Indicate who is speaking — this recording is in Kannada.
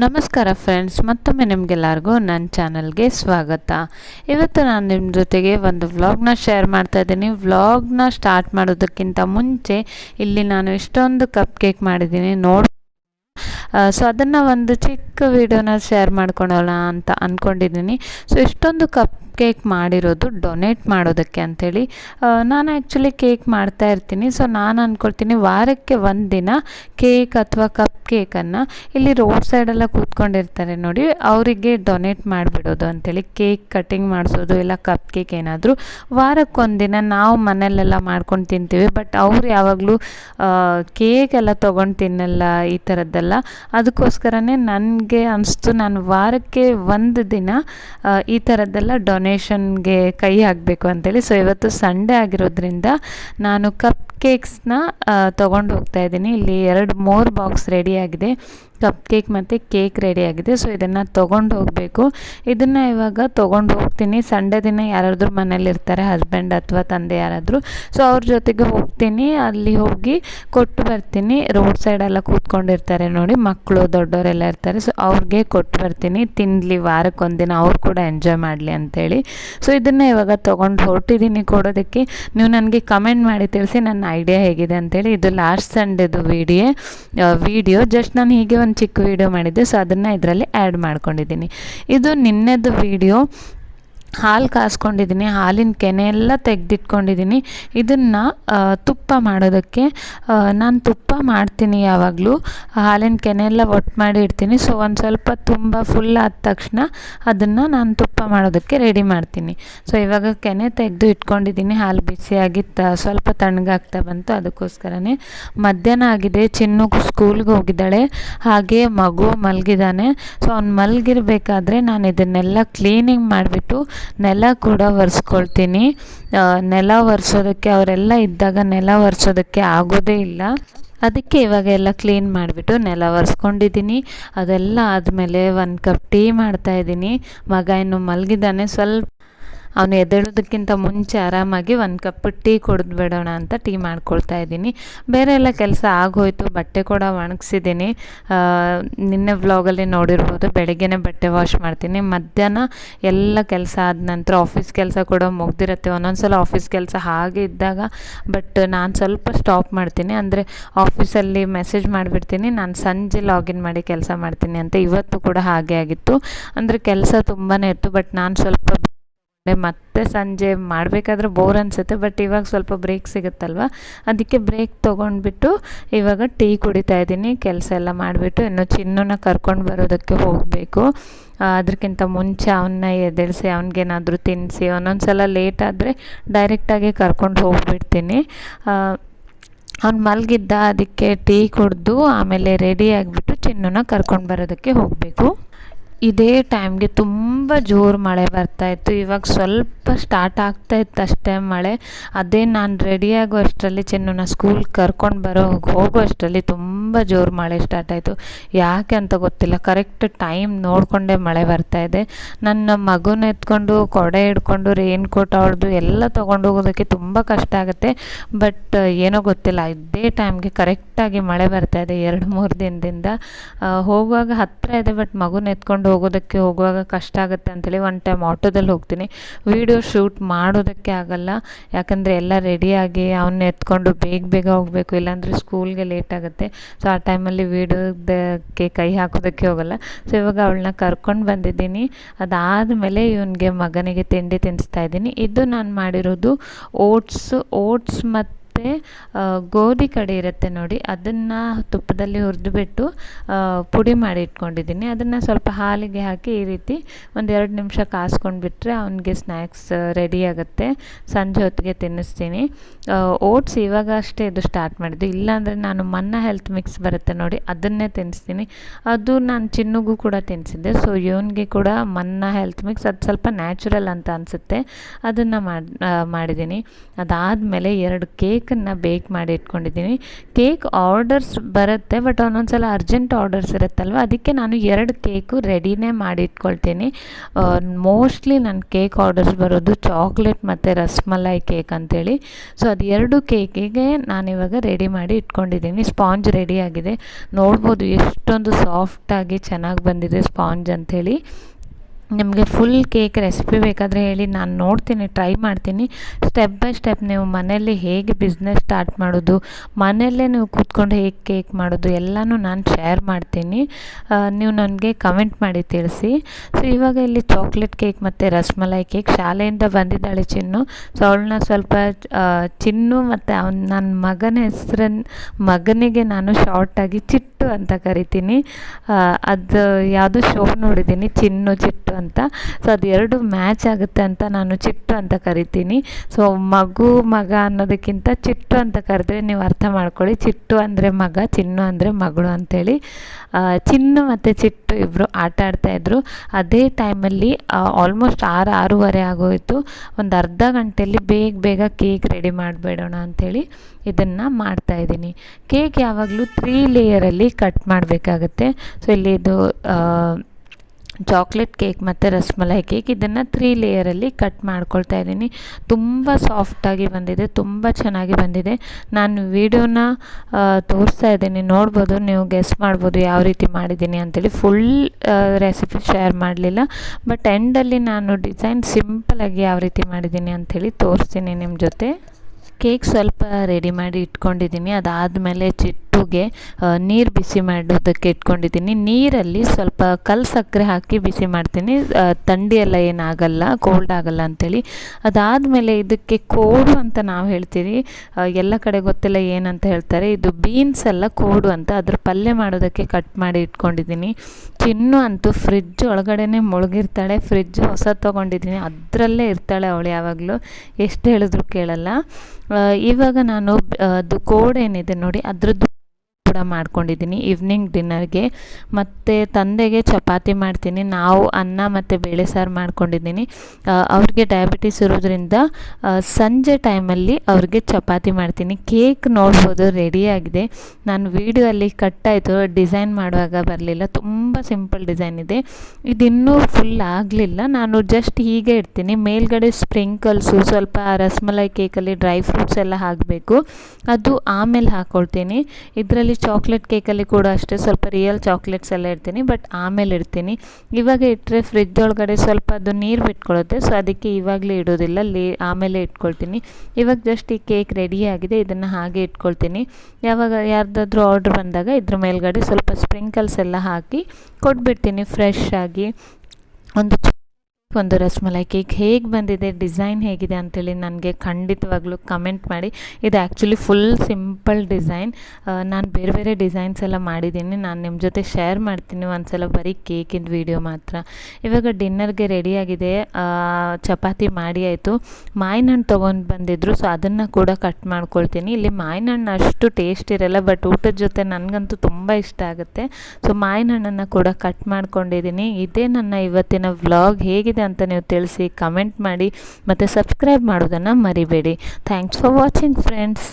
Speaker 1: ನಮಸ್ಕಾರ ಫ್ರೆಂಡ್ಸ್ ಮತ್ತೊಮ್ಮೆ ನಿಮಗೆಲ್ಲರಿಗೂ ನನ್ನ ಚಾನಲ್ಗೆ ಸ್ವಾಗತ. ಇವತ್ತು ನಾನು ನಿಮ್ಮ ಜೊತೆಗೆ ಒಂದು ವ್ಲಾಗ್ನ ಶೇರ್ ಮಾಡ್ತಾ ಇದ್ದೀನಿ. ವ್ಲಾಗ್ನ ಸ್ಟಾರ್ಟ್ ಮಾಡೋದಕ್ಕಿಂತ ಮುಂಚೆ ಇಲ್ಲಿ ನಾನು ಇಷ್ಟೊಂದು ಕಪ್ ಕೇಕ್ ಮಾಡಿದ್ದೀನಿ, ನೋಡಿ ಸೊ ಅದನ್ನು ಒಂದು ಚಿಕ್ಕ ವಿಡಿಯೋನ ಶೇರ್ ಮಾಡ್ಕೊಳೋಣ ಅಂತ ಅಂದ್ಕೊಂಡಿದ್ದೀನಿ ಸೊ ಇಷ್ಟೊಂದು ಕಪ್ ಕೇಕ್ ಮಾಡಿರೋದು ಡೊನೇಟ್ ಮಾಡೋದಕ್ಕೆ ಅಂಥೇಳಿ ನಾನು ಆ್ಯಕ್ಚುಲಿ ಕೇಕ್ ಮಾಡ್ತಾ ಇರ್ತೀನಿ. ಸೊ ನಾನು ಅಂದ್ಕೊಳ್ತೀನಿ ವಾರಕ್ಕೆ ಒಂದು ದಿನ ಕೇಕ್ ಅಥವಾ ಕಪ್ ಕೇಕನ್ನು ಇಲ್ಲಿ ರೋಡ್ ಸೈಡೆಲ್ಲ ಕೂತ್ಕೊಂಡಿರ್ತಾರೆ ನೋಡಿ, ಅವರಿಗೆ ಡೊನೇಟ್ ಮಾಡಿಬಿಡೋದು ಅಂಥೇಳಿ ಕೇಕ್ ಕಟಿಂಗ್ ಮಾಡಿಸೋದು ಇಲ್ಲ ಕಪ್ ಕೇಕ್ ಏನಾದರೂ. ವಾರಕ್ಕೊಂದಿನ ನಾವು ಮನೆಯಲ್ಲೆಲ್ಲ ಮಾಡ್ಕೊಂಡು ತಿಂತೀವಿ ಬಟ್ ಅವ್ರು ಯಾವಾಗಲೂ ಕೇಕ್ ಎಲ್ಲ ತೊಗೊಂಡು ತಿನ್ನಲ್ಲ ಈ ಥರದ್ದೆಲ್ಲ ಅದಕ್ಕೋಸ್ಕರನೇ ನನಗೆ ಅನಿಸ್ತು ನಾನು ವಾರಕ್ಕೆ ಒಂದು ದಿನ ಈ ಥರದ್ದೆಲ್ಲ ಡೊನೇಷನ್ಗೆ ಕೈ ಹಾಕಬೇಕು ಅಂತೇಳಿ. ಸೊ ಇವತ್ತು ಸಂಡೇ ಆಗಿರೋದ್ರಿಂದ ನಾನು ಕಪ್ ಕೇಕ್ಸ್ನ ತೊಗೊಂಡು ಹೋಗ್ತಾ ಇದ್ದೀನಿ. ಇಲ್ಲಿ ಎರಡು ಮೂರು ಬಾಕ್ಸ್ ರೆಡಿಯಾಗಿದೆ ಕಪ್ ಕೇಕ್ ಮತ್ತು ಕೇಕ್ ರೆಡಿಯಾಗಿದೆ ಸೊ ಇದನ್ನು ತೊಗೊಂಡು ಹೋಗಬೇಕು. ಇದನ್ನು ಇವಾಗ ತೊಗೊಂಡು ಹೋಗ್ತೀನಿ. ಸಂಡೇ ದಿನ ಯಾರಾದರೂ ಮನೇಲಿರ್ತಾರೆ ಹಸ್ಬೆಂಡ್ ಅಥವಾ ತಂದೆ ಯಾರಾದರೂ. ಸೊ ಅವ್ರ ಜೊತೆಗೆ ಹೋಗ್ತೀನಿ. ಅಲ್ಲಿ ಹೋಗಿ ಕೊಟ್ಟು ಬರ್ತೀನಿ. ರೋಡ್ ಸೈಡೆಲ್ಲ ಕೂತ್ಕೊಂಡಿರ್ತಾರೆ ನೋಡಿ ಮಕ್ಕಳು ದೊಡ್ಡವರೆಲ್ಲ ಇರ್ತಾರೆ. ಸೊ ಅವ್ರಿಗೆ ಕೊಟ್ಟು ಬರ್ತೀನಿ. ತಿನ್ನಲಿ ವಾರಕ್ಕೊಂದಿನ ಅವ್ರು ಕೂಡ ಎಂಜಾಯ್ ಮಾಡಲಿ ಅಂತೇಳಿ. ಸೊ ಇದನ್ನು ಇವಾಗ ತೊಗೊಂಡು ಹೊರಟಿದ್ದೀನಿ ಕೊಡೋದಕ್ಕೆ. ನೀವು ನನಗೆ ಕಮೆಂಟ್ ಮಾಡಿ ತಿಳಿಸಿ ನನ್ನ ಐಡಿಯಾ ಹೇಗಿದೆ ಅಂತೇಳಿ. ಇದು ಲಾಸ್ಟ್ ಸಂಡೇದು ವಿಡಿಯೋ ವಿಡಿಯೋ ಜಸ್ಟ್ ನಾನು ಹೀಗೆ ಒಂದು ಚಿಕ್ಕ ವೀಡಿಯೋ ಮಾಡಿದ್ದೆ ಸೊ ಅದನ್ನು ಇದರಲ್ಲಿ ಆ್ಯಡ್ ಮಾಡ್ಕೊಂಡಿದ್ದೀನಿ. ಇದು ನಿನ್ನೆದು ವಿಡಿಯೋ ಹಾಲು ಕಾಸ್ಕೊಂಡಿದ್ದೀನಿ, ಹಾಲಿನ ಕೆನೆ ಎಲ್ಲ ತೆಗೆದಿಟ್ಕೊಂಡಿದ್ದೀನಿ. ಇದನ್ನು ತುಪ್ಪ ಮಾಡೋದಕ್ಕೆ ನಾನು ತುಪ್ಪ ಮಾಡ್ತೀನಿ ಯಾವಾಗಲೂ. ಹಾಲಿನ ಕೆನೆ ಎಲ್ಲ ಒಟ್ಟು ಮಾಡಿ ಇಡ್ತೀನಿ. ಸೊ ಒಂದು ಸ್ವಲ್ಪ ತುಂಬ ಫುಲ್ ಆದ ತಕ್ಷಣ ಅದನ್ನು ನಾನು ತುಪ್ಪ ಮಾಡೋದಕ್ಕೆ ರೆಡಿ ಮಾಡ್ತೀನಿ. ಸೊ ಇವಾಗ ಕೆನೆ ತೆಗೆದು ಇಟ್ಕೊಂಡಿದ್ದೀನಿ. ಹಾಲು ಬಿಸಿಯಾಗಿ ತ ಸ್ವಲ್ಪ ತಣ್ಣಗಾಗ್ತಾ ಬಂತು. ಅದಕ್ಕೋಸ್ಕರನೇ ಮಧ್ಯಾಹ್ನ ಆಗಿದೆ. ಚಿನ್ನು ಸ್ಕೂಲ್ಗೆ ಹೋಗಿದ್ದಾಳೆ. ಹಾಗೆ ಮಗು ಮಲಗಿದ್ದಾನೆ ಸೊ ಅವ್ನು ಮಲಗಿರ್ಬೇಕಾದ್ರೆ ನಾನು ಇದನ್ನೆಲ್ಲ ಕ್ಲೀನಿಂಗ್ ಮಾಡಿಬಿಟ್ಟು ನೆಲ ಕೂಡ ಒರೆಸ್ಕೊಳ್ತೀನಿ. ನೆಲ ಒರೆಸೋದಕ್ಕೆ ಅವರೆಲ್ಲ ಇದ್ದಾಗ ನೆಲ ಒರೆಸೋದಕ್ಕೆ ಆಗೋದೇ ಇಲ್ಲ. ಅದಕ್ಕೆ ಇವಾಗ ಎಲ್ಲ ಕ್ಲೀನ್ ಮಾಡಿಬಿಟ್ಟು ನೆಲ ಒರೆಸ್ಕೊಂಡಿದ್ದೀನಿ. ಅದೆಲ್ಲ ಆದಮೇಲೆ ಒಂದು ಕಪ್ ಟೀ ಮಾಡ್ತಾಯಿದ್ದೀನಿ ಮಗ ಇನ್ನು ಮಲಗಿದ್ದಾನೆ. ಸ್ವಲ್ಪ ಅವನು ಎದ್ದೇಳೋದಕ್ಕಿಂತ ಮುಂಚೆ ಆರಾಮಾಗಿ ಒಂದು ಕಪ್ ಟೀ ಕುಡಿದು ಬಿಡೋಣ ಅಂತ ಟೀ ಮಾಡ್ಕೊಳ್ತಾ ಇದ್ದೀನಿ. ಬೇರೆ ಎಲ್ಲ ಕೆಲಸ ಆಗೋಯ್ತು, ಬಟ್ಟೆ ಕೂಡ ಒಣಗಿಸಿದ್ದೀನಿ. ನಿನ್ನೆ ವ್ಲಾಗಲ್ಲಿ ನೋಡಿರ್ಬೋದು, ಬೆಳಗ್ಗೆನೇ ಬಟ್ಟೆ ವಾಶ್ ಮಾಡ್ತೀನಿ. ಮಧ್ಯಾಹ್ನ ಎಲ್ಲ ಕೆಲಸ ಆದ ನಂತರ ಆಫೀಸ್ ಕೆಲಸ ಕೂಡ ಮುಗ್ದಿರುತ್ತೆ. ಒಂದೊಂದ್ಸಲ ಆಫೀಸ್ ಕೆಲಸ ಹಾಗೆ ಇದ್ದಾಗ ಬಟ್ ನಾನು ಸ್ವಲ್ಪ ಸ್ಟಾಪ್ ಮಾಡ್ತೀನಿ. ಅಂದರೆ ಆಫೀಸಲ್ಲಿ ಮೆಸೇಜ್ ಮಾಡಿಬಿಡ್ತೀನಿ. ನಾನು ಸಂಜೆ ಲಾಗಿನ್ ಮಾಡಿ ಕೆಲಸ ಮಾಡ್ತೀನಿ ಅಂತ. ಇವತ್ತು ಕೂಡ ಹಾಗೆ ಆಗಿತ್ತು. ಅಂದರೆ ಕೆಲಸ ತುಂಬಾ ಇತ್ತು ಬಟ್ ನಾನು ಸ್ವಲ್ಪ ಮತ್ತೆ ಸಂಜೆ ಮಾಡಬೇಕಾದ್ರೆ ಬೋರ್ ಅನಿಸುತ್ತೆ ಬಟ್ ಇವಾಗ ಸ್ವಲ್ಪ ಬ್ರೇಕ್ ಸಿಗುತ್ತಲ್ವ? ಅದಕ್ಕೆ ಬ್ರೇಕ್ ತೊಗೊಂಡ್ಬಿಟ್ಟು ಇವಾಗ ಟೀ ಕುಡಿತಾ ಇದ್ದೀನಿ, ಕೆಲಸ ಎಲ್ಲ ಮಾಡಿಬಿಟ್ಟು ಇನ್ನು ಚಿನ್ನನ ಕರ್ಕೊಂಡು ಬರೋದಕ್ಕೆ ಹೋಗಬೇಕು. ಅದಕ್ಕಿಂತ ಮುಂಚೆ ಅವನ್ನ ಎದುರಿಸಿ ಅವನಿಗೇನಾದರೂ ತಿನ್ನಿಸಿ ಒಂದೊಂದು ಸಲ ಲೇಟ್ ಆದರೆ ಡೈರೆಕ್ಟಾಗಿ ಕರ್ಕೊಂಡು ಹೋಗ್ಬಿಡ್ತೀನಿ. ಅವ್ನು ಮಲಗಿದ್ದ, ಅದಕ್ಕೆ ಟೀ ಕುಡಿದು, ಆಮೇಲೆ ರೆಡಿ ಆಗಿಬಿಟ್ಟು ಚಿನ್ನನ ಕರ್ಕೊಂಡು ಬರೋದಕ್ಕೆ ಹೋಗಬೇಕು. ಇದೇ ಟೈಮ್ಗೆ ತುಂಬ ಜೋರು ಮಳೆ ಬರ್ತಾಯಿತ್ತು ಇವಾಗ ಸ್ವಲ್ಪ ಸ್ಟಾರ್ಟ್ ಆಗ್ತಾ ಇತ್ತು ಅಷ್ಟೇ ಮಳೆ. ಅದೇ ನಾನು ರೆಡಿಯಾಗೋ ಅಷ್ಟರಲ್ಲಿ ಸ್ಕೂಲ್ಗೆ ಸ್ಕೂಲ್ ಕರ್ಕೊಂಡು ಬರೋ ಹೋಗೋ ಅಷ್ಟರಲ್ಲಿ ತುಂಬ ಜೋರು ಮಳೆ ಸ್ಟಾರ್ಟ್ ಆಯಿತು. ಯಾಕೆ ಅಂತ ಗೊತ್ತಿಲ್ಲ. ಕರೆಕ್ಟ್ ಟೈಮ್ ನೋಡಿಕೊಂಡೇ ಮಳೆ ಬರ್ತಾ ಇದೆ. ನನ್ನ ಮಗುನ ಎತ್ಕೊಂಡು, ಕೊಡೆ ಹಿಡ್ಕೊಂಡು ರೇನ್ ಕೋಟ್ ಅವಳದು ಎಲ್ಲ ತೊಗೊಂಡು ಹೋಗೋದಕ್ಕೆ ತುಂಬ ಕಷ್ಟ ಆಗುತ್ತೆ. ಬಟ್ ಏನೋ ಗೊತ್ತಿಲ್ಲ. ಇದೇ ಟೈಮ್ಗೆ ಕರೆಕ್ಟಾಗಿ ಮಳೆ ಬರ್ತಾ ಇದೆ ಎರಡು ಮೂರು ದಿನದಿಂದ. ಹೋಗುವಾಗ ಹತ್ತಿರ ಇದೆ ಬಟ್ ಮಗುನ ಎತ್ಕೊಂಡು ಹೋಗೋದಕ್ಕೆ ಹೋಗುವಾಗ ಕಷ್ಟ ಆಗುತ್ತೆ ಅಂತೇಳಿ ಒನ್ ಟೈಮ್ ಆಟೋದಲ್ಲಿ ಹೋಗ್ತೀನಿ. ವೀಡಿಯೋ ಶೂಟ್ ಮಾಡೋದಕ್ಕೆ ಆಗಲ್ಲ. ಯಾಕಂದರೆ ಎಲ್ಲ ರೆಡಿಯಾಗಿ ಅವನ್ನ ಎತ್ಕೊಂಡು ಬೇಗ ಬೇಗ ಹೋಗಬೇಕು. ಇಲ್ಲಾಂದರೆ ಸ್ಕೂಲ್ಗೆ ಲೇಟ್ ಆಗುತ್ತೆ. ಸೊ ಆ ಟೈಮಲ್ಲಿ ವೀಡಿಯೋದಕ್ಕೆ ಕೈ ಹಾಕೋದಕ್ಕೆ ಹೋಗಲ್ಲ. ಸೊ ಇವಾಗ ಅವಳನ್ನ ಕರ್ಕೊಂಡು ಬಂದಿದ್ದೀನಿ. ಅದಾದ ಮೇಲೆ ಇವನಿಗೆ ಮಗನಿಗೆ ತಿಂಡಿ ತಿನ್ನಿಸ್ತಾ ಇದ್ದೀನಿ. ಇದು ನಾನು ಮಾಡಿರೋದು ಓಟ್ಸ್ ಓಟ್ಸ್ ಮತ್ತು ಗೋಧಿ ಕಡೆ ಇರುತ್ತೆ ನೋಡಿ. ಅದನ್ನು ತುಪ್ಪದಲ್ಲಿ ಹುರಿದುಬಿಟ್ಟು ಪುಡಿ ಮಾಡಿ ಇಟ್ಕೊಂಡಿದ್ದೀನಿ. ಅದನ್ನು ಸ್ವಲ್ಪ ಹಾಲಿಗೆ ಹಾಕಿ ಈ ರೀತಿ ಒಂದು ಎರಡು ನಿಮಿಷ ಕಾಸ್ಕೊಂಡ್ಬಿಟ್ರೆ ಅವನಿಗೆ ಸ್ನ್ಯಾಕ್ಸ್ ರೆಡಿ ಆಗುತ್ತೆ. ಸಂಜೆ ಹೊತ್ತಿಗೆ ತಿನ್ನಿಸ್ತೀನಿ. ಓಟ್ಸ್ ಇವಾಗ ಅಷ್ಟೇ ಇದು ಸ್ಟಾರ್ಟ್ ಮಾಡಿದ್ದು. ಇಲ್ಲಾಂದರೆ ನಾನು ಮನ್ನ ಹೆಲ್ತ್ ಮಿಕ್ಸ್ ಬರುತ್ತೆ ನೋಡಿ, ಅದನ್ನೇ ತಿನ್ನಿಸ್ತೀನಿ. ಅದು ನಾನು ಚಿನ್ನುಗೂ ಕೂಡ ತಿನ್ನಿಸಿದ್ದೆ ಸೊ, ಇವನಿಗೆ ಕೂಡ ಮನ್ನ ಹೆಲ್ತ್ ಮಿಕ್ಸ್, ಅದು ಸ್ವಲ್ಪ ನ್ಯಾಚುರಲ್ ಅಂತ ಅನಿಸುತ್ತೆ. ಅದನ್ನು ಮಾಡಿ ಮಾಡಿದ್ದೀನಿ. ಅದಾದಮೇಲೆ ಎರಡು ಕೇಕ್ ಕೇಕನ್ನು ಬೇಕ್ ಮಾಡಿ ಇಟ್ಕೊಂಡಿದ್ದೀನಿ. ಕೇಕ್ ಆರ್ಡರ್ಸ್ ಬರುತ್ತೆ, ಬಟ್ ಒಂದೊಂದು ಅರ್ಜೆಂಟ್ ಆರ್ಡರ್ಸ್ ಇರುತ್ತಲ್ವ? ಅದಕ್ಕೆ ನಾನು ಎರಡು ಕೇಕು ರೆಡಿನೇ ಮಾಡಿ ಇಟ್ಕೊಳ್ತೀನಿ. ಮೋಸ್ಟ್ಲಿ ನನ್ನ ಕೇಕ್ ಆರ್ಡರ್ಸ್ ಬರೋದು ಚಾಕ್ಲೇಟ್ ಮತ್ತು ರಸ್ಮಲೈ ಕೇಕ್ ಅಂತೇಳಿ. ಸೊ, ಅದು ಎರಡು ಕೇಕಿಗೆ ನಾನಿವಾಗ ರೆಡಿ ಮಾಡಿ ಇಟ್ಕೊಂಡಿದ್ದೀನಿ. ಸ್ಪಾಂಜ್ ರೆಡಿ ಆಗಿದೆ. ನೋಡ್ಬೋದು ಎಷ್ಟೊಂದು ಸಾಫ್ಟಾಗಿ ಚೆನ್ನಾಗಿ ಬಂದಿದೆ ಸ್ಪಾಂಜ್ ಅಂಥೇಳಿ ನಿಮಗೆ ಫುಲ್ ಕೇಕ್ ರೆಸಿಪಿ ಬೇಕಾದರೆ ಹೇಳಿ ನಾನು ನೋಡ್ತೀನಿ ಟ್ರೈ ಮಾಡ್ತೀನಿ. ಸ್ಟೆಪ್ ಬೈ ಸ್ಟೆಪ್ ನೀವು ಮನೆಯಲ್ಲಿ ಹೇಗೆ ಬಿಸ್ನೆಸ್ ಸ್ಟಾರ್ಟ್ ಮಾಡೋದು, ಮನೆಯಲ್ಲೇ ನೀವು ಕೂತ್ಕೊಂಡು ಹೇಗೆ ಕೇಕ್ ಮಾಡೋದು ಎಲ್ಲನೂ ನಾನು ಶೇರ್ ಮಾಡ್ತೀನಿ. ನೀವು ನನಗೆ ಕಮೆಂಟ್ ಮಾಡಿ ತಿಳಿಸಿ. ಸೊ ಇವಾಗ ಇಲ್ಲಿ ಚಾಕ್ಲೇಟ್ ಕೇಕ್ ಮತ್ತು ರಸ್ಮಲೈ ಕೇಕ್ ಶಾಲೆಯಿಂದ ಬಂದಿದ್ದಾಳೆ ಚಿನ್ನು. ಸೊ ಅವಳನ್ನ ಸ್ವಲ್ಪ ಚಿನ್ನು ಮತ್ತು ಅವ್ನು ನನ್ನ ಮಗನ ಹೆಸರನ್ನು ಮಗನಿಗೆ ನಾನು ಶಾರ್ಟಾಗಿ ಚಿಟ್ಟು ಅಂತ ಕರಿತೀನಿ. ಅದು ಯಾವುದು ಶೋ ನೋಡಿದ್ದೀನಿ, ಚಿನ್ನು ಚಿಟ್ಟು ಅಂತ. ಸೊ ಅದು ಎರಡು ಮ್ಯಾಚ್ ಆಗುತ್ತೆ ಅಂತ ನಾನು ಚಿಟ್ಟು ಅಂತ ಕರಿತೀನಿ. ಸೊ ಮಗು, ಮಗ ಅನ್ನೋದಕ್ಕಿಂತ ಚಿಟ್ಟು ಅಂತ ಕರೆದ್ರೆ ನೀವು ಅರ್ಥ ಮಾಡ್ಕೊಳ್ಳಿ. ಚಿಟ್ಟು ಅಂದರೆ ಮಗ, ಚಿನ್ನು ಅಂದರೆ ಮಗಳು ಅಂಥೇಳಿ ಚಿನ್ನು ಮತ್ತು ಚಿಟ್ಟು ಇಬ್ಬರು ಆಟ ಆಡ್ತಾಯಿದ್ರು ಅದೇ ಟೈಮಲ್ಲಿ ಆಲ್ಮೋಸ್ಟ್ ಆರು, ಆರೂವರೆ ಆಗೋಯಿತು. ಒಂದು ಅರ್ಧ ಗಂಟೆಯಲ್ಲಿ ಬೇಗ ಬೇಗ ಕೇಕ್ ರೆಡಿ ಮಾಡಬೇಡೋಣ ಅಂಥೇಳಿ ಇದನ್ನು ಮಾಡ್ತಾಯಿದ್ದೀನಿ ಕೇಕ್ ಯಾವಾಗಲೂ ತ್ರೀ ಲೇಯರಲ್ಲಿ ಕಟ್ ಮಾಡಬೇಕಾಗತ್ತೆ. ಸೊ ಇಲ್ಲಿ ಇದು ಚಾಕ್ಲೇಟ್ ಕೇಕ್ ಮತ್ತು ರಸ್ಮಲೈ ಕೇಕ್ ಇದನ್ನು ತ್ರೀ ಲೇಯರಲ್ಲಿ ಕಟ್ ಮಾಡ್ಕೊಳ್ತಾ ಇದ್ದೀನಿ. ತುಂಬ ಸಾಫ್ಟಾಗಿ ಬಂದಿದೆ, ತುಂಬ ಚೆನ್ನಾಗಿ ಬಂದಿದೆ. ನಾನು ವಿಡಿಯೋನ ತೋರಿಸ್ತಾ ಇದ್ದೀನಿ. ನೋಡ್ಬೋದು, ನೀವು ಗೆಸ್ ಮಾಡ್ಬೋದು ಯಾವ ರೀತಿ ಮಾಡಿದ್ದೀನಿ ಅಂತೇಳಿ. ಫುಲ್ ರೆಸಿಪಿ ಶೇರ್ ಮಾಡಲಿಲ್ಲ. ಬಟ್ ಎಂಡಲ್ಲಿ ನಾನು ಡಿಸೈನ್ ಸಿಂಪಲಾಗಿ ಯಾವ ರೀತಿ ಮಾಡಿದ್ದೀನಿ ಅಂಥೇಳಿ ತೋರಿಸ್ತೀನಿ ನಿಮ್ಮ ಜೊತೆ. ಕೇಕ್ ಸ್ವಲ್ಪ ರೆಡಿ ಮಾಡಿ ಇಟ್ಕೊಂಡಿದ್ದೀನಿ. ಅದಾದಮೇಲೆ ಚಿಟ್ಟುಗೆ ನೀರು ಬಿಸಿ ಮಾಡೋದಕ್ಕೆ ಇಟ್ಕೊಂಡಿದ್ದೀನಿ. ನೀರಲ್ಲಿ ಸ್ವಲ್ಪ ಕಲ್ಲು ಸಕ್ಕರೆ ಹಾಕಿ ಬಿಸಿ ಮಾಡ್ತೀನಿ. ಥಂಡಿ ಎಲ್ಲ ಏನಾಗಲ್ಲ ಕೋಲ್ಡ್ ಆಗಲ್ಲ ಅಂಥೇಳಿ ಅದಾದಮೇಲೆ ಇದಕ್ಕೆ ಕೋಡು ಅಂತ ನಾವು ಹೇಳ್ತೀವಿ ಎಲ್ಲ ಕಡೆ ಗೊತ್ತಿಲ್ಲ ಏನಂತ ಹೇಳ್ತಾರೆ. ಇದು ಬೀನ್ಸ್ ಎಲ್ಲ ಕೋಡು ಅಂತ ಅದ್ರ ಪಲ್ಯ ಮಾಡೋದಕ್ಕೆ ಕಟ್ ಮಾಡಿ ಇಟ್ಕೊಂಡಿದ್ದೀನಿ. ಚಿನ್ನು ಅಂತೂ ಫ್ರಿಜ್ ಒಳಗಡೆನೆ ಮುಳುಗಿರ್ತಾಳೆ. ಫ್ರಿಜ್ ಹೊಸ ತೊಗೊಂಡಿದ್ದೀನಿ. ಅದರಲ್ಲೇ ಇರ್ತಾಳೆ ಅವಳು ಯಾವಾಗಲೂ. ಎಷ್ಟು ಹೇಳಿದ್ರು ಕೇಳಲ್ಲ. ಇವಾಗ ನಾನು ಅದು ಕೋಡ್ ಏನಿದೆ ನೋಡಿ ಅದ್ರದ್ದು ಕೂಡ ಮಾಡ್ಕೊಂಡಿದ್ದೀನಿ. ಈವ್ನಿಂಗ್ ಡಿನ್ನರ್ಗೆ ಮತ್ತು ತಂದೆಗೆ ಚಪಾತಿ ಮಾಡ್ತೀನಿ. ನಾವು ಅನ್ನ ಮತ್ತು ಬೇಳೆ ಸಾರು ಮಾಡ್ಕೊಂಡಿದ್ದೀನಿ. ಅವ್ರಿಗೆ ಡಯಾಬಿಟಿಸ್ ಇರೋದ್ರಿಂದ ಸಂಜೆ ಟೈಮಲ್ಲಿ ಅವ್ರಿಗೆ ಚಪಾತಿ ಮಾಡ್ತೀನಿ. ಕೇಕ್ ನೋಡ್ಬೋದು ರೆಡಿಯಾಗಿದೆ ನಾನು ವೀಡಿಯೋ ಅಲ್ಲಿ ಕಟ್ಟಾಯಿತು ಡಿಸೈನ್ ಮಾಡುವಾಗ ಬರಲಿಲ್ಲ. ತುಂಬ ಸಿಂಪಲ್ ಡಿಸೈನ್ ಇದೆ. ಇದಿನ್ನೂ ಫುಲ್ ಆಗಲಿಲ್ಲ. ನಾನು ಜಸ್ಟ್ ಹೀಗೆ ಇಡ್ತೀನಿ. ಮೇಲ್ಗಡೆ ಸ್ಪ್ರಿಂಕಲ್ಸು ಸ್ವಲ್ಪ ರಸ್ಮಲೈ ಕೇಕಲ್ಲಿ ಡ್ರೈ ಫ್ರೂಟ್ಸ್ ಎಲ್ಲ ಹಾಕಬೇಕು. ಅದು ಆಮೇಲೆ ಹಾಕ್ಕೊಳ್ತೀನಿ ಇದರಲ್ಲಿ ಚಾಕ್ಲೇಟ್ ಕೇಕಲ್ಲಿ ಕೂಡ ಅಷ್ಟೇ ಸ್ವಲ್ಪ ರಿಯಲ್ ಚಾಕ್ಲೇಟ್ಸ್ ಎಲ್ಲ ಇಡ್ತೀನಿ ಬಟ್ ಆಮೇಲೆ ಇಡ್ತೀನಿ. ಇವಾಗ ಇಟ್ಟರೆ ಫ್ರಿಜ್ ಒಳಗಡೆ ಸ್ವಲ್ಪ ಅದು ನೀರು ಬಿಟ್ಕೊಳ್ಳುತ್ತೆ ಸೊ ಅದಕ್ಕೆ ಇವಾಗಲೇ ಇಡೋದಿಲ್ಲ ಲೇ, ಆಮೇಲೆ ಇಟ್ಕೊಳ್ತೀನಿ. ಇವಾಗ ಜಸ್ಟ್ ಈ ಕೇಕ್ ರೆಡಿ ಆಗಿದೆ, ಇದನ್ನು ಹಾಗೆ ಇಟ್ಕೊಳ್ತೀನಿ. ಯಾವಾಗ ಯಾರ್ದಾದ್ರೂ ಆರ್ಡ್ರ್ ಬಂದಾಗ ಇದ್ರ ಮೇಲ್ಗಡೆ ಸ್ವಲ್ಪ ಸ್ಪ್ರಿಂಕಲ್ಸ್ ಎಲ್ಲ ಹಾಕಿ ಕೊಟ್ಬಿಡ್ತೀನಿ ಫ್ರೆಶ್ ಆಗಿ. ಒಂದು ಒಂದು ರಸ್ಮಲೈ ಕೇಕ್ ಹೇಗೆ ಬಂದಿದೆ ಡಿಸೈನ್ ಹೇಗಿದೆ ಅಂತೇಳಿ ನನಗೆ ಖಂಡಿತವಾಗ್ಲೂ ಕಮೆಂಟ್ ಮಾಡಿ. ಇದು ಆ್ಯಕ್ಚುಲಿ ಫುಲ್ ಸಿಂಪಲ್ ಡಿಸೈನ್ ನಾನು ಬೇರೆ ಬೇರೆ ಡಿಸೈನ್ಸ್ ಎಲ್ಲ ಮಾಡಿದ್ದೀನಿ. ನಾನು ನಿಮ್ಮ ಜೊತೆ ಶೇರ್ ಮಾಡ್ತೀನಿ ಒಂದ್ಸಲ ಬರೀ ಕೇಕಿಂದು ವೀಡಿಯೋ ಮಾತ್ರ. ಇವಾಗ ಡಿನ್ನರ್ಗೆ ರೆಡಿಯಾಗಿದೆ ಚಪಾತಿ ಮಾಡಿ ಆಯಿತು. ಮಾವಿನ ಹಣ್ಣು ತೊಗೊಂಡು ಬಂದಿದ್ರು ಸೊ ಅದನ್ನು ಕೂಡ ಕಟ್ ಮಾಡ್ಕೊಳ್ತೀನಿ. ಇಲ್ಲಿ ಮಾವಿನ ಹಣ್ಣು ಅಷ್ಟು ಟೇಸ್ಟ್ ಇರಲ್ಲ ಬಟ್ ಊಟದ ಜೊತೆ ನನಗಂತೂ ತುಂಬ ಇಷ್ಟ ಆಗುತ್ತೆ. ಸೊ ಮಾವಿನ ಹಣ್ಣನ್ನು ಕೂಡ ಕಟ್ ಮಾಡ್ಕೊಂಡಿದ್ದೀನಿ. ಇದೇ ನನ್ನ ಇವತ್ತಿನ ವ್ಲಾಗ್ ಹೇಗಿದೆ ಅಂತ ನೀವು ತಿಳಿಸಿ ಕಮೆಂಟ್ ಮಾಡಿ ಮತ್ತು ಸಬ್ಸ್ಕ್ರೈಬ್ ಮಾಡೋದನ್ನು ಮರಿಬೇಡಿ. Thanks for watching friends